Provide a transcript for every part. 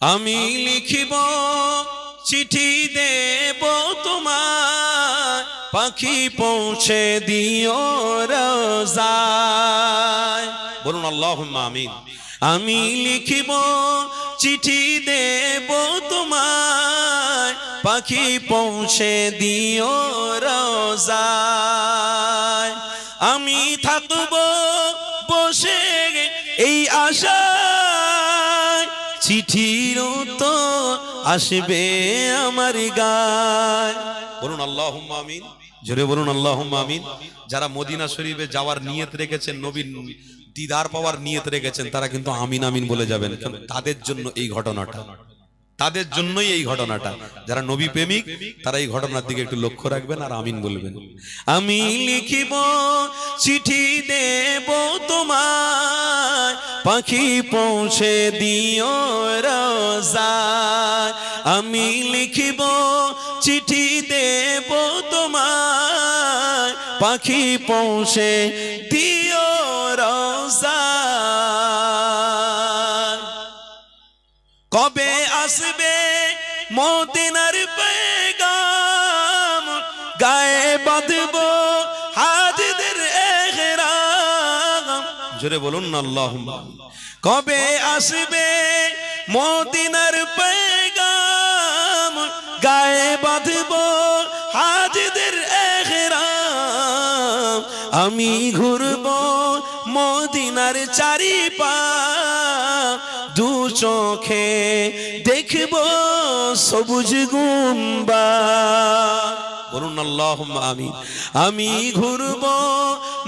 আমি লিখিব চিঠি দেব তোমার পাখি পৌঁছে দিও রোজায়। বলুন আল্লাহ আমিন। আমি লিখিব চিঠি দেব তোমার পাখি পৌঁছে দিও রোজায়। আমি থাকব বসে এই আশায় চিঠির তো আসবে আমার গায়। বলুন আল্লাহ আমিন। জোরে বলুন আল্লাহ আমিন। যারা মদিনা শরীফে যাওয়ার নিয়ত রেখেছেন নবীন দিদার পাওয়ার নিয়ত রেখেছেন, তারা কিন্তু আমিন আমিন বলে যাবেন। তাদের জন্য এই ঘটনাটা। তাদের জন্যই এই ঘটনাটা। যারা নবী প্রেমিক, তারা এই ঘটনার দিকে একটু লক্ষ্য রাখবেন আর আমিন বলবেন। আমি লিখিব, চিঠি দেব তোমার পাখি পৌঁছে দিও রোজায় আমি লিখিব, চিঠি দেব তোমার পাখি পৌঁছে দিও রোজায় কবে আসবে মদিনার পেগাম? গায়ে বাঁধব হাজদের এহরাম। জোরে বলুন না আল্লাহ কবে আসবে মদিনার পেগাম? গায়ে বাঁধব হাজদের এহরাম। আমি ঘুরব মদিনার চারি পা দু চোখে দেখব সবুজ গুম্বা। বলুন আল্লাহ আমি আমি ঘুরব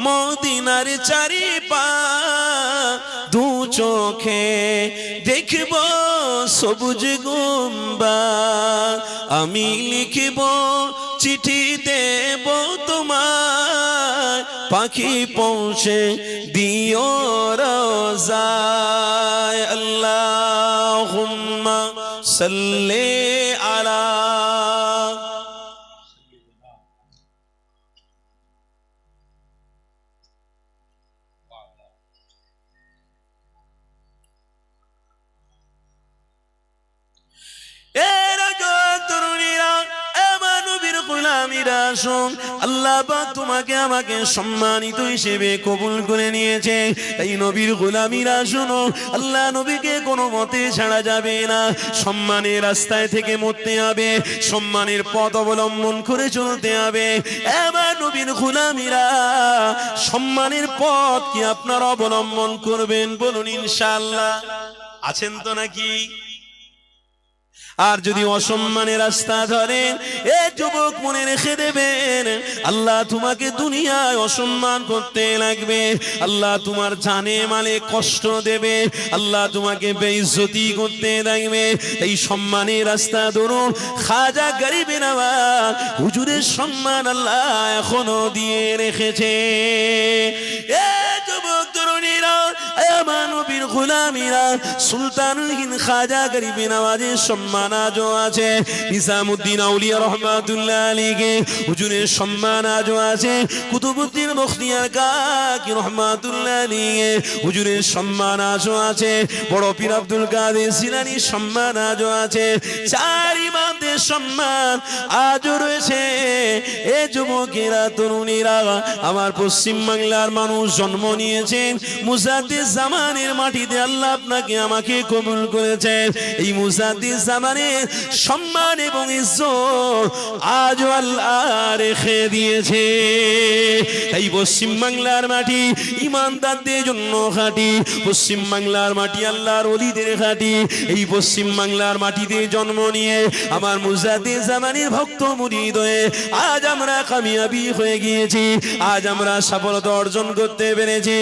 মদিনার চারি পা দু চোখে দেখব সবুজ গুম্বা। আমি লিখব চিঠি দেব তোমার। পাখি পৌঁছে দিও রোজায়। আল্লাহুম্মা সাল্লি আলা এর আগে তরুণীরা আমার গোলামীরা শোন আল্লাহ পাক তোমাকে আমাকে সম্মানিত হিসেবে কবুল করে নিয়েছে। এই নবীর গোলামীরা শোনো আল্লাহ নবীকে কোনো মতে ছাড়া যাবে না। সম্মানের রাস্তায় থেকে মরতে হবে, সম্মানের পথ অবলম্বন করে চলতে হবে। এবার নবীর গোলামীরা সম্মানের পথ কি আপনারা অবলম্বন করবেন বলুন ইনশাআল্লাহ। আছেন তো নাকি? আর যদি অসম্মানের রাস্তা ধরেন এ যুবক মনে রেখে দেবেন, আল্লাহ তোমাকে দুনিয়ায় অসম্মান করতে লাগবে, আল্লাহ তোমার জানে মালে কষ্ট দেবে, আল্লাহ তোমাকে বেইজ্জতি করতে লাগবে। এই সম্মানের রাস্তা ধরুন, খাজা গরিবে নামাজ হুজুরের সম্মান আল্লাহ এখনও দিয়ে রেখেছে। এ আমার নবীর গোলামীরা সুলতানুল হিন্দ খাজা গরিবে নামাজের সম্মান আজও আছে। নিসামুদ্দিন আউলিয়া রহমাতুল্লাহ আলীকে হুজুরের সম্মান আজও আছে। কুতুবুদ্দিন বখতিয়ার কাকি রহমাতুল্লাহ আলীকে হুজুরের সম্মান আজও আছে। বড় পীর আব্দুল কাদের সিলানির সম্মান আজও আছে। চার ইমামদের সম্মান আজও রয়েছে। এ যুবকেরা, তরুণীরা, আমার পশ্চিম বাংলার মানুষ জন্ম নিয়েছেন। মুজাদ্দিদ জামানের মাটিতে আল্লাহ আপনাকে আমাকে কবুল করেছেন এই মুজাদ্দিদ জামানের সম্মান এবং ইজ্জত আজ আল্লাহ রেখে দিয়েছে। এই পশ্চিম বাংলার মাটি ইমানদারদের জন্য খাঁটি। পশ্চিম বাংলার মাটি আল্লাহর অলিদের খাঁটি। এই পশ্চিম বাংলার মাটিতে জন্ম নিয়ে আমার মুজাদ্দিদ জামানের ভক্ত মুরিদ হয়ে আজ আমরা কামিয়াবি হয়ে গিয়েছি। আজ আমরা সফলতা অর্জন করতে পেরেছি।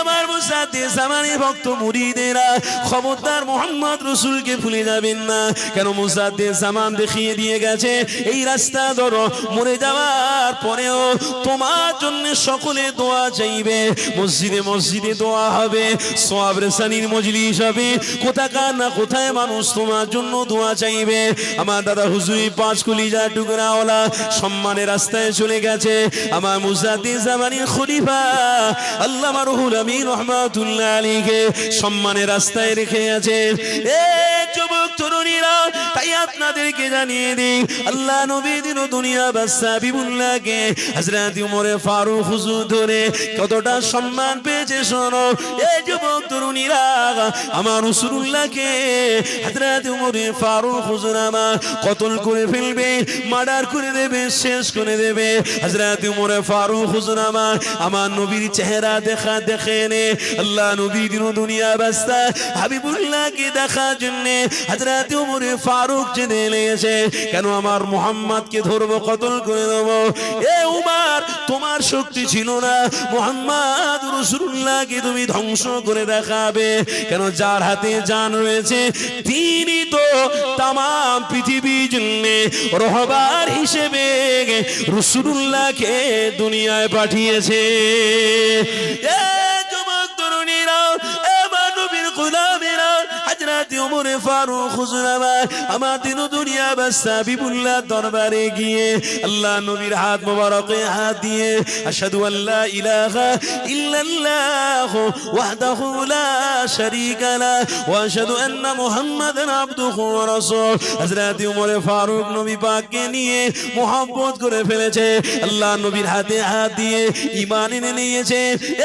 আমার মুজাদ্দিদ জামানের ভক্ত মুরিদেরা, খবরদার মোহাম্মদ রসুলকে ভুলে যাবেন না। কেন মুজাদ্দিদ জামান দেখিয়ে দিয়ে গেছে, এই রাস্তা ধরো, মরে যাওয়ার পরেও তোমার জন্য সকলে দোয়া চাইবে। মসজিদে মসজিদে দোয়া হবে, সোয়াব রেসানির মজলিস হবে, কোথাকার না কোথায় মানুষ তোমার জন্য দোয়া চাইবে। আমার দাদা হুজুরি পাঁচ কুলিজা টুকরাওয়ালা সম্মানের রাস্তায় চলে গেছে। আমার মুজাদ্দিদ জামানির খলিফা আল্লাহ রহুল আমিন রহমাতুল্লাহ আলীকে সম্মানের রাস্তায় রেখে আছে। এ যুবক আপনাদেরকে জানিয়ে দিই, আল্লাহ নবী দিন দুনিয়া উমরে ফারুক হুজুর ধরে কতটা সম্মান পেয়েছে শোনো। এই যুবক তরুণীরা, আমার উমরে ফারুক হুজুর আমার কতল করে ফেলবে, মার্ডার করে দেবে, শেষ করে দেবে। হযরত উমরে ফারুক হুজুর আমার আমার নবীর চেহারা দেখা, দেখে নে। আল্লাহ নবী দিন দুনিয়া বাদশা হাবিবুল্লাহকে দেখার জন্য হযরত উমরে ফারুক জেনে লেগেছে কেন আমার মোহাম্মদকে ধরবো, কতল করে দেবো? এ উমার, তোমার শক্তি ছিল না। মোহাম্মদ রসুল্লাহকে তুমি ধ্বংস করে দেখাবে। কেন যার হাতে জান রয়েছে, তিনি তো তাম পৃথিবীর জন্য রহবার হিসেবে রসুল্লাহকে দুনিয়ায় পাঠিয়েছে। এ হাজরাতে ওমরে ফারুক হুজুর আমার দিন দুনিয়া বাদশা বিবুল্লাহ দরবারে গিয়ে আল্লাহ নবীর হাত মোবারকে হাত দিয়ে আশহাদু আল্লা ইলাহা ইল্লাল্লাহ ওয়াহদাহু লা শারীকা লা ওয়া আশহাদু আন্না মুহাম্মাদান আবদুহু ওয়া রাসূল। হযরত ওমরে ফারুক নবী পাককে নিয়ে মোহাম্মত করে ফেলেছে। আল্লাহ নবীর হাতে হাত দিয়ে ঈমান এনে নিয়েছে।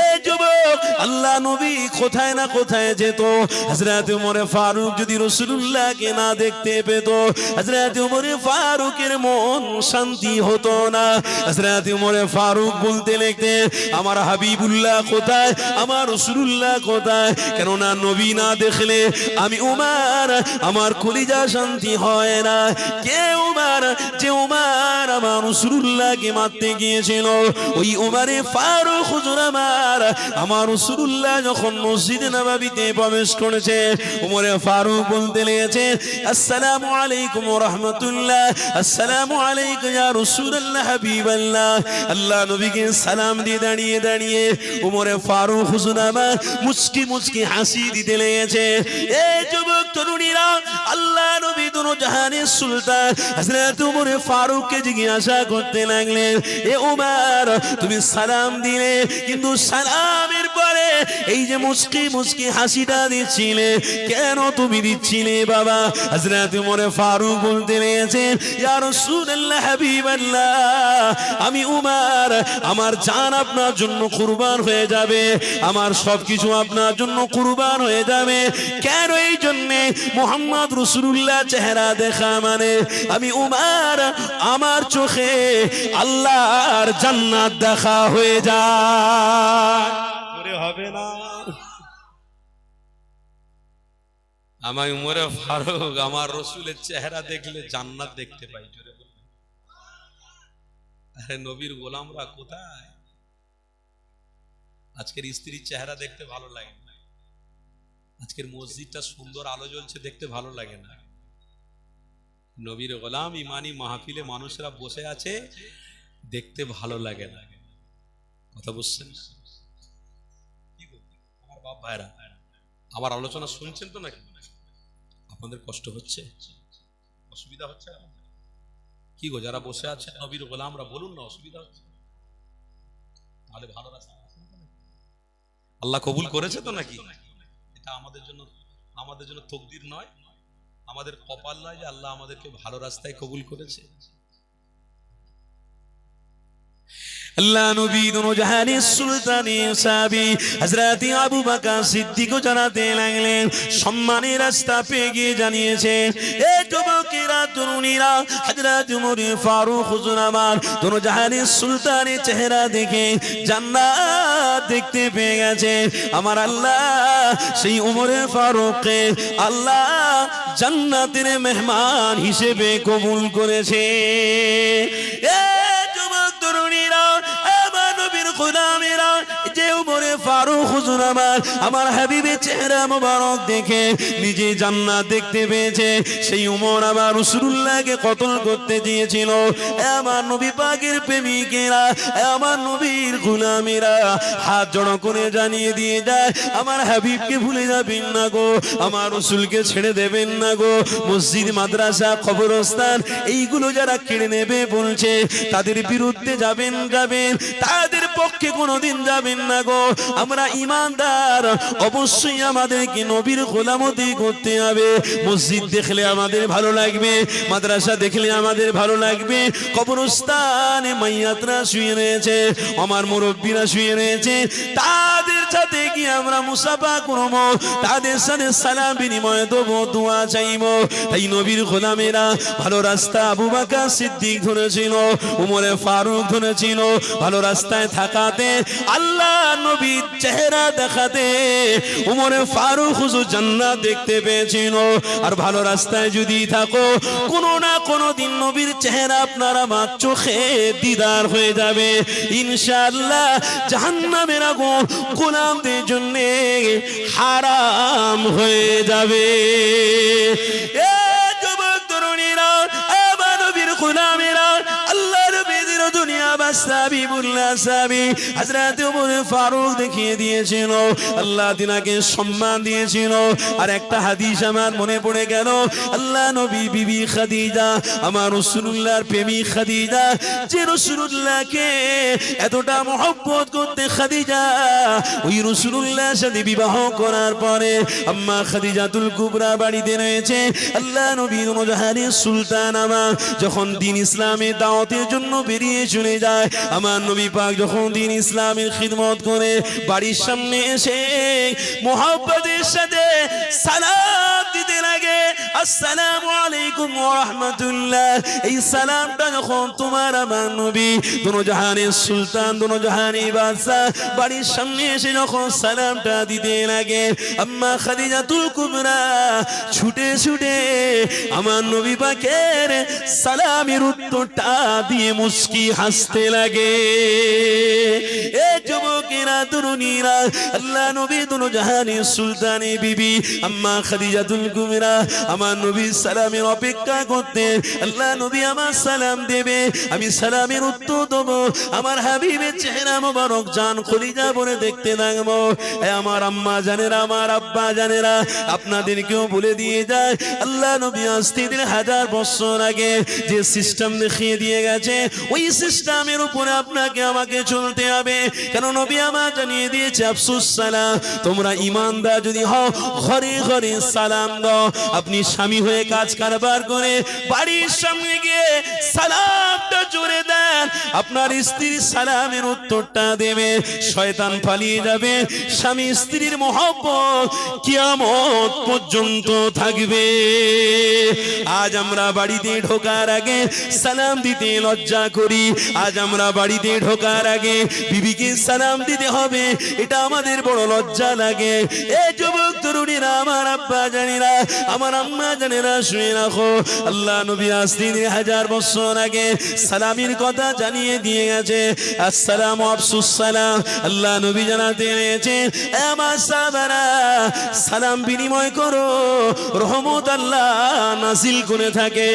এই যুবক, আল্লাহ নবী কোথায় না কোথায় যেত? হযরত ওমরে ফারুক যদি রাসূলুল্লাহকে না দেখতে পেত, হযরত ওমরে ফারুকের মন শান্তি হতো না। হযরত ওমরে ফারুক বলতে লিখতে, আমার হাবিবুল্লাহ কোথায়? আমার রাসূলুল্লাহ কোথায়? কেননা নবী না দেখলে আমি উমার, আমার কলিজা শান্তি হয় না। কে উমার? যে উমার আমার রাসূলুল্লাহকে মারতে গিয়েছিল। ওই উমারে ফারুক হুজুর আমার আমার রাসূলুল্লাহ যখন মসজিদে নববীতে প্রবেশ করেছে উমরে ফারুক বলতে লেগেছে আসসালামু আলাইকুম রাহমাতুল্লাহ, আসসালামু আলাইকুম ইয়া রাসূলুল্লাহ, হাবিবাল্লাহ। আল্লাহ নবীকে সালাম দিয়ে দাঁড়িয়ে দাঁড়িয়ে উমরে ফারুক হুজুর মুচকি মুচকি হাসি দিতে লেগেছে এই যুবক তরুণীরা, আল্লাহ নবী দুনো জাহানের সুলতান হযরত উমরে ফারুককে জিজ্ঞাসা করতে লাগলেন, এ উমর তুমি সালাম দিলে, কিন্তু সালামের পরে। এই যে মুচকি মুচকি হাসিটা দিচ্ছিলে, কেন তুমি দিচ্ছিলে বাবা? হযরত উমরে ফারুক বলতে হাবিবাল্লাহ, আমি উমর, আমার জান আপনার জন্য কুরবান হয়ে যাবে, আমার সবকিছু আপনার জন্য কুরবান হয়ে যাবে। কেন এই জন্যে? মোহাম্মদ রসুল্লাহ চেহারা দেখা মানে আমি উমার, আমার চোখে আল্লাহর জান্নাত দেখা হয়ে যায়। আমার উমরে ফারুক, আমার রসুলের চেহারা দেখলে জান্নাত দেখতে পাই, জোরে আরে নবীর গোলামরা কোথায়? আজকের স্ত্রীর চেহারা দেখতে ভালো লাগে না। আজকের মসজিদটা সুন্দর আলো জ্বলছে, দেখতে ভালো লাগে না। নবীর গোলাম, ইমানি মাহফিলে মানুষরা বসে আছে, দেখতে ভালো লাগে না। কথা বুঝছেন? আমার বাপ ভাইরা আমার আলোচনা শুনছেন তো নাকি? আপনাদের কষ্ট হচ্ছে? অসুবিধা হচ্ছে কি গো যারা বসে আছে নবীর গোলামরা বলুন না অসুবিধা হচ্ছে? তাহলে ভালো রাস্তা? আল্লাহ কবুল করেছে তো নাকি? এটা আমাদের জন্য আমাদের জন্য তকদির নয়। আমাদের কপাল নয় যে আল্লাহ আমাদেরকে ভালো রাস্তায় কবুল করেছে। আল্লাহ নবী দুনো জাহানের সুলতানি সাবি হযরত আবু বকর সিদ্দিক জানাতে লাগলেন, সম্মানের রাস্তা পেয়ে গিয়ে জানিয়েছে এ যুবকেরা, তরুণীরা, হযরত উমর ফারুক হুজুর আমার দুনো জাহানের সুলতানের চেহারা দেখে জান্নাত দেখতে পেয়ে গেছে আমার আল্লাহ সেই উমরে ফারুককে আল্লাহ জান্নাতের মেহমান হিসেবে কবুল করেছে। এ নবীর হুজুর আমার আমার হাবিবের চেহারা মোবারক দেখে নিজে জান্নাত দেখতে পেয়েছে। সেই উমর আবার রসুল্লাহকে কতল করতে দিয়েছিল। আমার নবী পাকের প্রেমিকেরা আমার নবীর গোলামেরা, হাত জড়ো করে জানিয়ে দিয়ে যায়, আমার হাবিবকে ভুলে যাবেন না গো, আমার রসুলকে ছেড়ে দেবেন না গো। মসজিদ, মাদ্রাসা, কবরস্থান, এইগুলো যারা কেড়ে নেবে বলছে, তাদের বিরুদ্ধে যাবেন যাবেন, তাদের পক্ষে কোনোদিন যাবেন না গো। আমরা ইমানদার। অবশ্যই আমাদেরকে নবীর গোলামতি করতে হবে। মসজিদ দেখলে আমাদের ভালো লাগবে, মাদ্রাসা দেখলে আমাদের ভালো লাগবে। কবরস্থানে মাইয়াতরা শুয়ে রয়েছে, আমার মুরব্বীরা শুয়ে রয়েছে। তাদের সাথে কি আমরা মুসাফা করব। তাদের সাথে সালাম বিনিময় দেবো, দোয়া চাইব। এই নবীর গোলামেরা ভালো রাস্তা আবু বাকা সিদ্দিক ধরেছিল, উমরে ফারুক ধরেছিল, ভালো রাস্তায় থাকাতে আল্লাহ নবীর চেহারা দেখাতে উমরে ফারুক হুজুর জান্নাত দেখতে পেয়েছিল। আর ভালো রাস্তায় যদি থাকো, কোনো না কোনো দিন নবীর চেহারা আপনার আমার চোখে দিদার হয়ে যাবে। ইনশাআল্লাহ জাহান্নামের আগুন গোলামদের জন্য হারাম হয়ে যাবে। দুনিয়া বাস্তাবি বুল্লা সাবি হযরত ওমর ফারুক দেখিয়ে দিয়েছিল, আল্লাহ তিনাকে সম্মান দিয়েছিল। আর একটা হাদিস আমার মনে পড়ে গেল, আল্লাহ নবী বিবি খাদিজা, আমার প্রেমিক খাদিজা, যে এতটা মহব্বত করতে খাদিজা, ওই রাসূলুল্লাহর সাথে বিবাহ করার পরে আম্মা খাদিজাতুল কুবরা বাড়িতে রয়েছে। আল্লাহ নবী সুলতান আমার, যখন দিন ইসলামের দাওয়াতের জন্য বেরিয়ে চলে যায়। আমার নবী পাক যখন দিন ইসলামের খিদমত করে বাড়ির সামনে এসে মোহাম্মদের সাথে সালাম আসসালামু আলাইকুম ওয়া রাহমাতুল্লাহ। এই সালামটা যখন তোমার আমার নবী। দোনো জাহানের সুলতান, দোনো জাহানের বাদশাহ, বাড়ির সামনে এসে যখন সালামটা দিতে লাগে, আম্মা খাদিজাতুল কুবরা, ছুটে ছুটে আমার নবী পাকের সালামের উত্তরটা দিয়ে মুস্কি হাসতে লাগে। এ যুবকেরা, তরুণীরা, আল্লাহ নবী দুনো জাহানের সুলতানি বিবি, আম্মা খাদিজাতুল কুবরা, আমার নবী সালামের অপেক্ষা করতে আল্লাহ নবী আমার সালাম দেবে। আমি সালামের উত্তর দেবো। আমার হাবিবের চেহারা মোবারক জান খলিজা বলে দেখতে এ আমার আম্মা জানেরা, আমার আব্বা জানেরা, আপনাদেরকেও বলে দিয়ে যায়, আল্লাহ নবী আসতে দিন হাজার বছর আগে যে সিস্টেম দেখিয়ে দিয়ে গেছে, ওই সিস্টেমের উপরে আপনাকে আমাকে চলতে হবে। কেন নবী আমার জানিয়ে দিয়েছে, আফসুস সালাম, তোমরা ইমানদার যদি হও, ঘরে ঘরে সালাম দাও। আপনি স্বামী হয়ে কাজ কারবার করে বাড়ির সামনে গিয়ে সালামটা জোরে দেন। আপনার স্ত্রীর সালামের উত্তরটা দেবে। শয়তান পালিয়ে যাবে। স্বামী স্ত্রীর মহব্বত কিয়ামত পর্যন্ত থাকবে। আজ আমরা বাড়িতে ঢোকার আগে সালাম দিতে লজ্জা করি। আজ আমরা বাড়িতে ঢোকার আগে বিবিকে সালাম দিতে হবে। এটা আমাদের বড় লজ্জা লাগে। এ যুবক তরুণীরা, আমার আব্বা জানিরা, আমার আম্মা রাখো। আল্লাহ নবী হাজার বছর আগে কথা জানিয়ে দিয়ে গেছে। আসসালাম আল্লাহ নবী আমার সালাম বিনিময় করো। রহমত আল্লাহ নাসিল করে থাকে।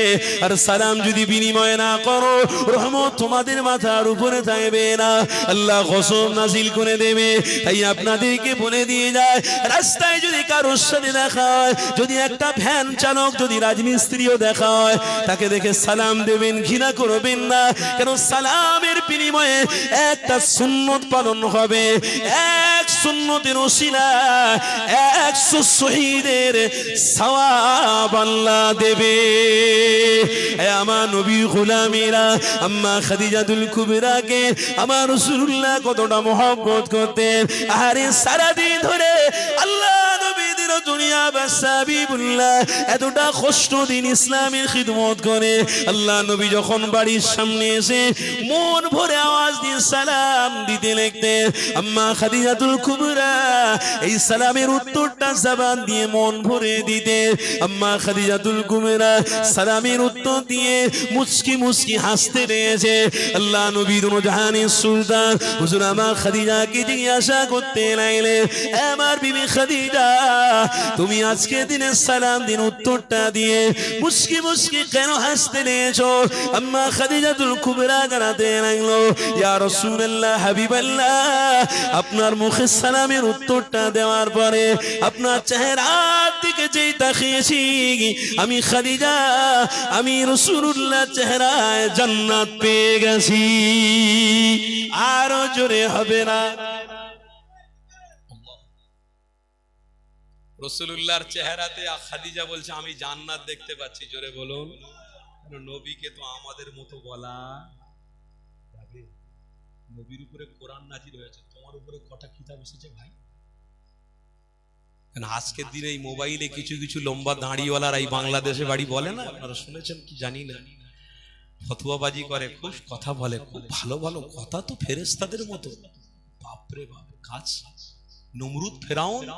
আর সালাম যদি বিনিময় না করো, রহমত তোমাদের মাথার উপরে থাকবে না। আল্লাহ কসম নাসিল করে দেবে। তাই আপনাদেরকে বলে দিয়ে যায়, রাস্তায় যদি কারোর সাথে দেখা হয়, যদি একটা ভ্যান চালক যদি রাজমিস্ত্রিও দেখা হয় তাকে দেখে সালাম দেবেন, ঘৃণা করবেন না। কেন সালামের বিনিময়ে একটা সুন্নত পালন হবে, এক সুন্নতের ওসিলা একশো শহীদের সওয়াব আল্লাহ দেবে। আমার নবীর গোলামেরা, আম্মা খাদিজাতুল কুবরাকে, আমার রাসূলুল্লাহ কতটা মহব্বত করতেন। আরে সারাদিন ধরে আল্লাহ নবীদের দুনিয়া বাসাবিবুল্লাহ এতটা কষ্ট দিন ইসলামের খিদমত করে। আল্লাহ নবী যখন বাড়ির সামনে এসে মন ভরে আওয়াজ দিয়ে সালাম দিতে লিখতেন, আম্মা খাদিজাতুল কুবরা। এই সালামের উত্তরটা জবান দিয়ে মন ভরে দিতে আম্মা খাদিজাতুল কুবরা। সালামের উত্তর দিয়ে মুচকি মুচকি হাসতে রয়েছে আল্লাহ নবীর জাহানের সুলতান হুজুর আমার খাদিজাকে জিজ্ঞাসা করতে লাগলে আমার বিবি খাদিজা তুমি আজকে দিনে সালাম, দিন উত্তরটা দিয়ে মুচকি মুচকি কেন হাসতে নিয়েছো? আম্মা খাদিজাতুল কুবরা জানাতে লাগল? ইয়া রাসূলুল্লাহ, হাবিবাল্লাহ। আপনার মুখে সালামের উত্তরটা দেওয়ার পরে আপনার চেহারার দিকে যেই তাকিয়েছি, আমি খাদিজা, আমি রসুল্লাহ চেহারায় জান্নাত পেয়ে গেছি। আরও জোরে হবে না। রসুল্লাহর চেহারাতে খাদিজা বলছে, আমি জান্নাত দেখতে পাচ্ছি। জোরে বলুন। নবীকে তো আমাদের মতো বলা যাবে? নবীর উপরে কোরআন নাজির হয়েছে। তোমার উপরে কটা কিতাব এসেছে ভাই? আজকের দিনে এই মোবাইলে কিছু কিছু লম্বা দাঁড়িওয়ালার এই বাংলাদেশে বাড়ি বলে না? আপনারা শুনেছেন কি? জানি না। ফতুয়াবাজি করে, খুব কথা বলে, খুব ভালো ভালো কথা তো ফেরেস্তাদের মতো। বাপরে বাপ, কাজ। নমরুদ ফেরাউন?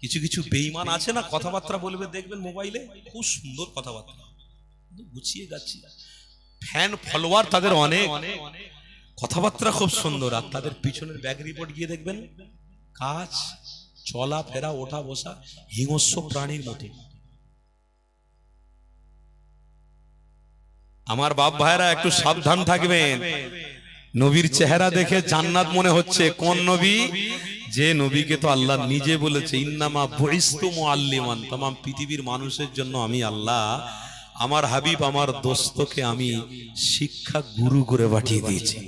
কিছু কিছু বেইমান আছে না, কথাবার্তা বলবে দেখবেন মোবাইলে, খুব সুন্দর কথাবার্তা। গুছিয়ে যাচ্ছি ফ্যান, ফলোয়ার তাদের অনেক। কথাবার্তা খুব সুন্দর, আর তাদের পিছনের ব্যাগ রিপোর্ট গিয়ে দেখবেন, কাজ, চলা, ফেরা, ওঠা, বসা, হিংস্র প্রাণীর মতো। আমার বাপ ভাইরা একটু সাবধান থাকবেন। নবীর চেহারা দেখে জান্নাত মনে হচ্ছে। কোন নবী? যে নবীকে তো আল্লাহ নিজে বলেছে, ইন্নামা বহিস্তু মুআল্লিমান। তাম পৃথিবীর মানুষের জন্য আমি আল্লাহ, আমার হাবিব, আমার দোস্তকে আমি শিক্ষা গুরু করে পাঠিয়ে দিয়েছি।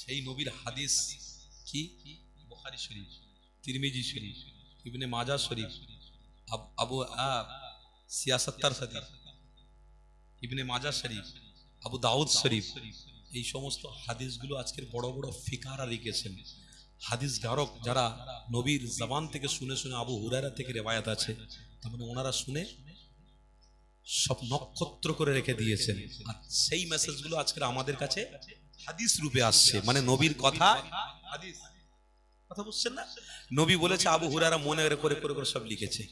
সেই নবীর হাদিস কি? বুখারী শরীফ, তিরমিজি শরীফ, ইবনে মাজাহ শরীফ, আবু, আব সিয়াসাত্তার শরীফ, ইবনে মাজাহ শরীফ, আবু দাউদ শরীফ এই সমস্ত হাদিসগুলো আজকের বড় বড় ফিকারা লিখেছেন। হাদিস গারক যারা নবীর জবান থেকে শুনে শুনে আবু হুরারা থেকে রেবায়াত আছে, তার মানে ওনারা শুনে সব নক্ষত্র করে রেখে দিয়েছেন। আর সেই মেসেজগুলো আজকের আমাদের কাছে হাদিস রূপে আসছে। মানে নবীর কথা হাদিস কথা বুঝছেন না? নবী বলেছে, আবু হুরারা মনে করে করে করে সব লিখেছে।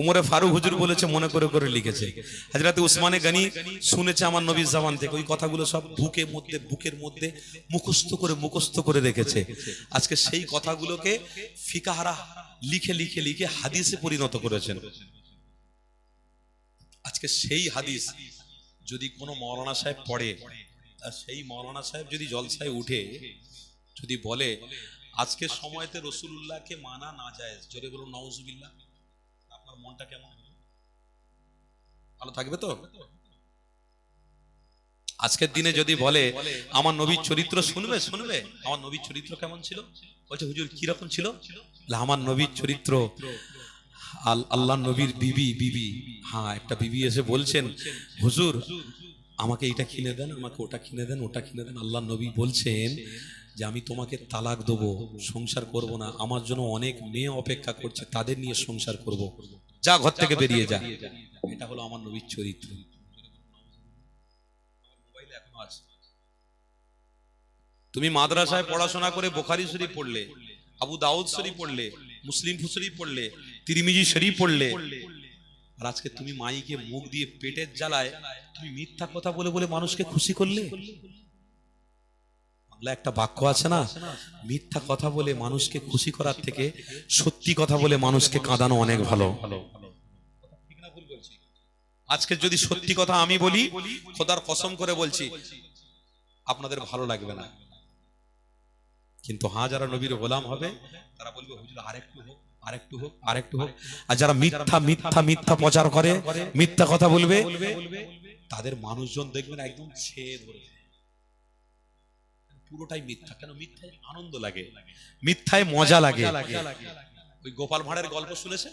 উমরে ফারুক হুজুর বলেছে, মনে করে করে লিখেছে। হাজরাতে উসমানে গনি শুনেছে আমার নবীর জামান থেকে, ওই কথাগুলো সব বুকের মধ্যে বুকের মধ্যে মুখস্থ করে মুখস্থ করে রেখেছে। আজকে সেই কথাগুলোকে ফিকাহারা লিখে লিখে লিখে হাদিসে পরিণত করেছেন। আজকে সেই হাদিস যদি কোনো মৌলানা সাহেব পড়ে, আর সেই মৌলানা সাহেব যদি জলসায় উঠে, যদি বলে আজকের সময়তে রসুল্লাহকে মানা না যায়। জোরে বলুন নওজুবিল্লাহ আপনার মনটা কেমন? হবে? ভালো থাকবে তো? আজকের দিনে যদি বলে আমার নবীর চরিত্র শুনবে? শুনবে। আমার নবীর চরিত্র কেমন ছিল? বলছে হুজুর কীরকম ছিল? আমার নবীর চরিত্র আল- আল্লাহ নবীর বিবি বিবি। হ্যাঁ একটা বিবি এসে বলছেন হুজুর আমাকে এটা কিনে দেন আমাকে ওটা কিনে দেন ওটা কিনে দেন। আল্লাহ নবী বলছেন যে আমি তোমাকে তালাক দেবো, সংসার করব না। আমার জন্য অনেক মেয়ে অপেক্ষা করছে, তাদের নিয়ে সংসার করব। যা ঘর থেকে বেরিয়ে যা। এটা হলো আমার নবীর চরিত্র। তুমি মাদ্রাসায় পড়াশোনা করে বোখারি শরীফ পড়লে, আবু দাউদ শরীফ পড়লে, মুসলিম ফুসরি পড়লে, তিরমিজি শরীফ পড়লে, আর আজকে তুমি মাইকে মুখ দিয়ে পেটের জ্বালায়, তুমি মিথ্যা কথা বলে বলে মানুষকে খুশি করলে? বাংলা একটা বাক্য আছে না? মিথ্যা কথা বলে মানুষকে খুশি করার থেকে সত্যি কথা বলে মানুষকে কাঁদানো অনেক ভালো। আজকে যদি সত্যি কথা আমি বলি, খোদার কসম করে বলছি, আপনাদের ভালো লাগবে না। কিন্তু হ্যাঁ যারা নবীর গোলাম হবে, তারা বলবে, হুজুর, আরেকটু হোক আরেকটু হোক আরেকটু হোক। আর যারা মিথ্যা মিথ্যা মিথ্যা প্রচার করে, মিথ্যা কথা বলবে, তাদের মানুষজন দেখবেন একদম ছেয়ে ধরে পুরোটাই মিথ্যা। কেন মিথ্যায় আনন্দ লাগে? মিথ্যায় মজা লাগে। ওই গোপাল ভাঁড়ের গল্প শুনেছেন?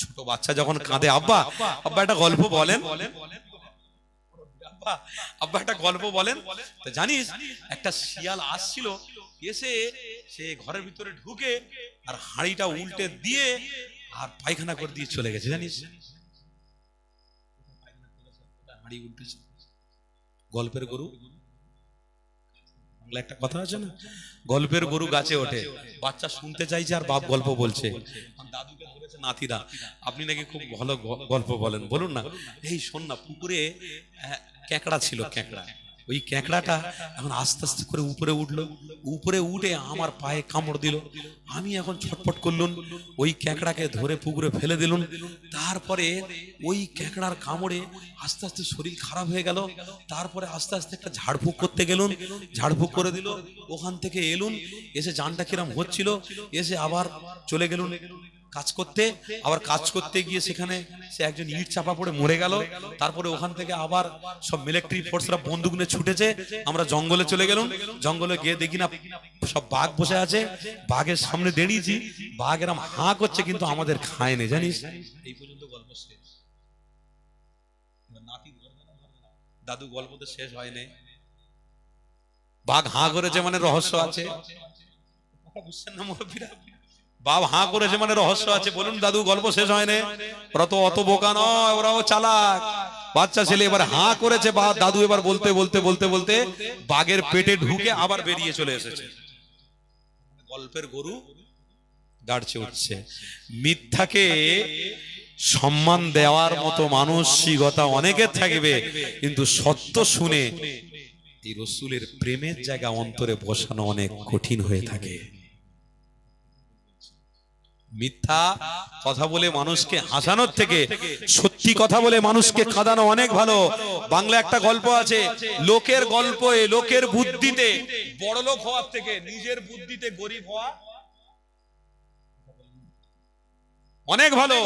ছোট বাচ্চা যখন কাঁদে আব্বা আব্বা একটা গল্প বলেন। আব্বা একটা গল্প বলেন। তা জানিস একটা শিয়াল আসছিল এসে সে ঘরের ভিতরে ঢুকে আর হাঁড়িটা উল্টে দিয়ে আর পায়খানা করে দিয়ে চলে গেছে জানিস? হাঁড়ি উল্টেছে? গল্পের গরু? বাংলা একটা কথা আছে না? গল্পের গরু গাছে ওঠে। বাচ্চা শুনতে চাইছে আর বাপ গল্প বলছে। দাদুকে ধরেছে নাতিরা আপনি নাকি খুব ভালো গল্প বলেন। বলুন না। এই শোন না পুকুরে আহ, ক্যাকড়া ছিল ক্যাকড়া। ওই ক্যাকড়াটা এখন আস্তে আস্তে করে উপরে উঠল। উপরে উঠে আমার পায়ে কামড় দিল। আমি এখন ছটফট করলুম। ওই ক্যাকড়াকে ধরে পুকুরে ফেলে দিলুম। তারপরে ওই ক্যাকড়ার কামড়ে আস্তে আস্তে শরীর খারাপ হয়ে গেল। তারপরে আস্তে আস্তে একটা ঝাড়ফুঁক করতে গেলুন ঝাড়ফুঁক করে দিল। ওখান থেকে এলুন এসে জানটা কিরম হচ্ছিল? এসে আবার চলে গেলুন কাজ করতে আবার কাজ করতে গিয়ে সেখানে সে একজন ইট চাপা পড়ে মরে গেল। তারপরে ওখান থেকে আবার সব মিলিটারি ফোর্সরা বন্দুক নিয়ে ছুটেছে। আমরা জঙ্গলে চলে গেলাম। জঙ্গলে গিয়ে দেখি না সব বাঘ বসে আছে। বাঘের সামনে দাঁড়িয়েছি। বাঘ এরম হাঁ করছে কিন্তু আমাদের খায় না জানিস? এই পর্যন্ত গল্প শেষ। দাদু গল্প তো শেষ হয়নি বাঘ হাঁ করেছে মানে রহস্য আছে। বুঝছেন না মুরব্বীরা? বাপ হাঁ করেছে মানে রহস্য আছে। বলুন দাদু, গল্প শেষ হয়নি? ওরা তো অত বোকা নয়, ওরাও চালাক। বাচ্চা ছেলে এবার হাঁ করেছে বা দাদু এবার বলতে বলতে বলতে বলতে বাঘের পেটে ঢুকে আবার বেরিয়ে চলে এসেছে। গল্পের গরু দাঁড়ছে উঠছে। মিথ্যাকে সম্মান দেওয়ার মতো মানসিকতা অনেকের থাকবে, কিন্তু সত্য শুনে এই রসুলের প্রেমের জায়গা অন্তরে বসানো অনেক কঠিন হয়ে থাকে। মিথ্যা কথা বলে মানুষকে হাসানোর থেকে, সত্যি কথা বলে মানুষকে কাঁদানো অনেক ভালো। বাংলা একটা গল্প আছে, লোকের গল্পে, লোকের বুদ্ধিতে, বড় লোক হওয়ার থেকে, নিজের বুদ্ধিতে গরিব হওয়া অনেক ভালো।